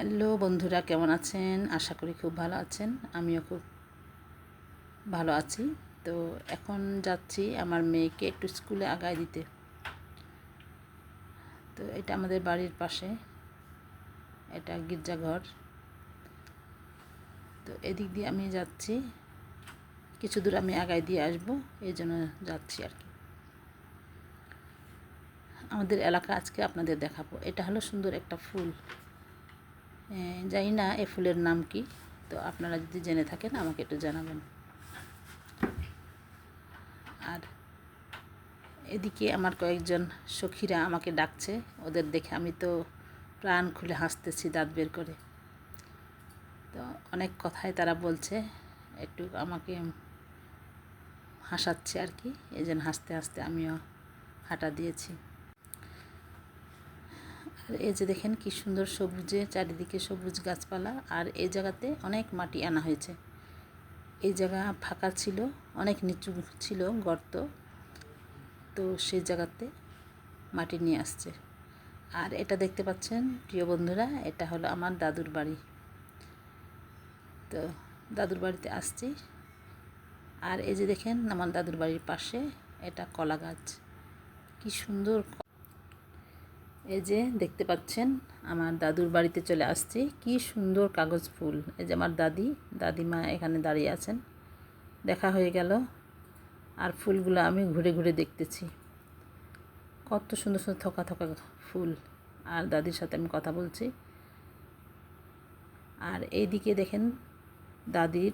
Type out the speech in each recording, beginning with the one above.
Hello বন্ধুরা, কেমন আছেন? আশা করি খুব ভালো আছেন। আমিও খুব ভালো আছি। তো এখন যাচ্ছি আমার মেয়েকে একটু স্কুলে আগায় দিতে। তো এটা আমাদের বাড়ির পাশে। এটা গির্জাঘর। তো এদিক দিয়ে আমি যাচ্ছি। কিছু দূর আমি আগায় দিয়ে আসব, এই জন্য যাচ্ছি আর কি। আমাদের এলাকা আজকে আপনাদের দেখাবো। এটা হলো সুন্দর একটা ফুল। জানি না এ ফুলের নাম কি। তো আপনারা যদি জেনে থাকেন, আমাকে একটু জানাবেন। আর এদিকে আমার কয়েকজন সখীরা আমাকে ডাকছে, ওদের দেখে আমি তো প্রাণ খুলে হাসতেছি, দাঁত বের করে। তো অনেক কথাই তারা বলছে, একটু আমাকে হাসাচ্ছে আর কি, এই জন্য হাসতে হাসতে আমিও হাঁটা দিয়েছি। এই যে দেখেন কি সুন্দর সবুজে, চারিদিকে সবুজ গাছপালা, আর এই জায়গাতে অনেক মাটি আনা হয়েছে। এই জায়গা ফাঁকা ছিল, অনেক নিচু ছিল গর্ত, তো সেই জায়গাতে মাটি নিয়ে আসছে। আর এটা দেখতে পাচ্ছেন, প্রিয় বন্ধুরা, এটা হলো আমার দাদুর বাড়ি। তো দাদুর বাড়িতে আসছি। আর এই যে দেখেন, আমার দাদুর বাড়ির পাশে এটা কলা গাছ। কি সুন্দর এই যে দেখতে পাচ্ছেন, আমার দাদুর বাড়িতে চলে আসছি। কি সুন্দর কাগজ ফুল। এই যে আমার দাদি, দাদিমা এখানে দাঁড়িয়ে আছেন। দেখা হয়ে গেল। আর ফুলগুলো আমি ঘুরে ঘুরে দেখতেছি। কত সুন্দর সুন্দর থকা থকা ফুল। আর দাদির সাথে আমি কথা বলছি। আর এইদিকে দেখেন দাদির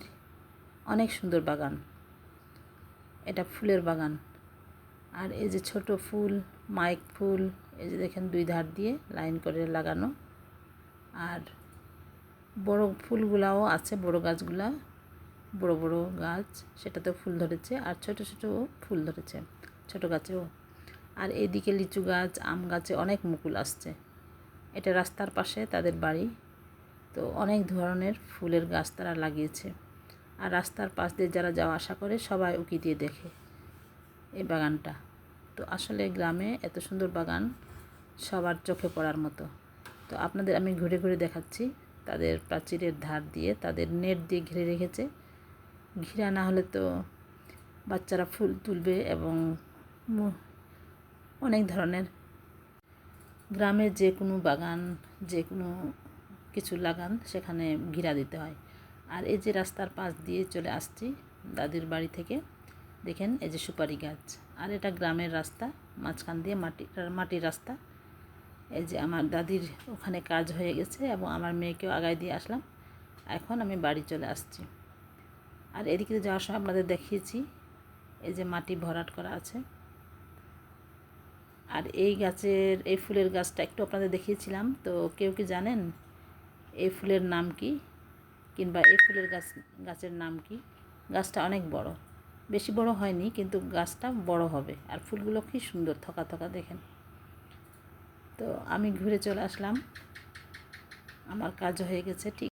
অনেক সুন্দর বাগান। এটা ফুলের বাগান। আর এই যে ছোট ফুল মাইক ফুল, এই যে দেখেন দুই ধার দিয়ে লাইন করে লাগানো। আর বড় ফুলগুলাও আছে, বড় গাছগুলা, বড় বড় গাছ, সেটাতেও ফুল ধরেছে। আর ছোট ছোট ফুল ধরেছে, ছোট গাছেও। আর এইদিকে লিচু গাছ, আম গাছে অনেক মুকুল আসছে। এটা রাস্তার পাশে তাদের বাড়ি। তো অনেক ধরনের ফুলের গাছ তারা লাগিয়েছে। আর রাস্তার পাশ দিয়ে যারা যাওয়া আসা করে, সবাই উকি দিয়ে দেখে এই বাগানটা। তো আসলে গ্রামে এত সুন্দর বাগান সবার চোখে পড়ার মতো। তো আপনাদের আমি ঘুরে ঘুরে দেখাচ্ছি। তাদের প্রাচীরের ধার দিয়ে তাদের নেট দিয়ে ঘিরে রেখেছে। ঘিরা না হলে তো বাচ্চারা ফুল তুলবে এবং অনেক ধরনের গ্রামে যে কোনো বাগান, যে কোনো কিছু লাগান, সেখানে ঘিরা দিতে হয়। আর এই যে রাস্তার পাশ দিয়ে চলে আসছি দাদির বাড়ি থেকে। দেখেন, এই যে সুপারি গাছ। আর এটা গ্রামের রাস্তা, মাঝখান দিয়ে মাটি, মাটির রাস্তা। এই যে আমার দাদির ওখানে কাজ হয়ে গেছে এবং আমার মেয়েকেও আগায় দিয়ে আসলাম। এখন আমি বাড়ি চলে আসছি। আর এদিকে যাওয়ার সময় আপনাদের দেখিয়েছি, এই যে মাটি ভরাট করা আছে। আর এই গাছের, এই ফুলের গাছটা একটু আপনাদের দেখিয়েছিলাম, তো কেউ কি জানেন এই ফুলের নাম কি? কিংবা এই ফুলের গাছ, গাছের নাম কি? গাছটা অনেক বড়। বেশি বড় হয়নি, কিন্তু গাছটা বড় হবে। আর ফুলগুলো কি সুন্দর, থকা থকা দেখেন। তো আমি ঘুরে চলে আসলাম। আমার কাজ হয়ে গেছে, ঠিক